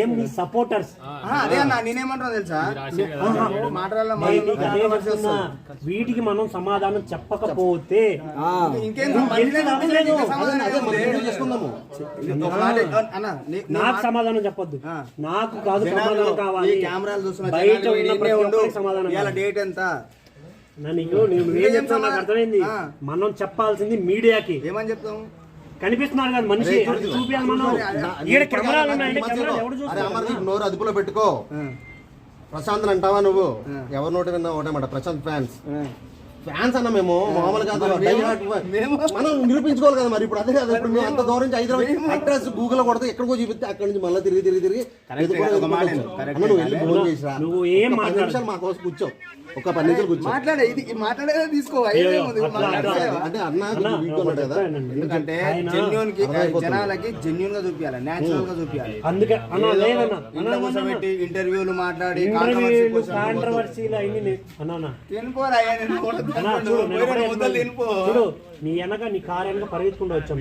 ఏం నీ సపోర్టర్స్ అదే అన్న నేనేమంటున్నా తెలుసా? వీటికి మనం సమాధానం చెప్పకపోతే నాకు సమాధానం చెప్పొద్దు. నాకు కాదు సమాధానం కావాలి. కెమెరాలు చూస్తున్న సమాధానం. డేట్ ఎంత? నా నీకు నువ్వు ఏం చెప్తావు నాకు అర్థమైంది. మనం చెప్పాల్సింది మీడియాకి. ఏమని చెప్తాం? కనిపిస్తున్నారు కదా మనిషి. అది చూపించాలి మనం ఈడ కెమెరాలు ఉన్నాయండి కెమెరాలు ఎవడు అరే చూస్తారు అమర్దీప్ నోరు అదుపులో పెట్టుకో. ప్రశాంత్ అంటావా నువ్వు? ఎవరి నోటి విన్నా ఒకటేమాట ప్రశాంత్ ఫ్యాన్స్. ఫ్యాన్స్ అన్న మేము మామూలు కాదు. డైహార్డ్ మనం నిరూపించుకోవాలి కదా మరి ఇప్పుడు అదే కదా. ఇప్పుడు మేము అంత దూరం నుంచి హైదరాబాద్ అడ్రస్ గూగుల్ కొడితే ఎక్కడికో చూపిస్తే అక్కడి నుంచి మళ్ళీ తిరిగి తిరిగి తిరిగి నువ్వు వెళ్ళి ఫోన్ చేసిరా. నువ్వు ఏం. నిమిషాలు మా కోసం కూర్చో. ఒక పది నిమిషాలు కూర్చో. మాట్లాడే ఇది ఈ మాట్లాడేదే తీసుకో? అంటే అన్న కదా. ఎందుకంటే జెన్యున్కి. జనాలకి జెన్యున్గా చూపించాలి నేచురల్గా చూపించాలి అందుకే అన్న లేదన్న ఇంట్లో కూర్చోబెట్టి ఇంటర్వ్యూలు మాట్లాడి కాంట్రవర్సీలు అన్నా తినిపోరా అయ్యా, నేను తినిపో. చూడు నీ వెనక నీ కారు వెనక పరిగెత్తుకుంటూ వచ్చాం.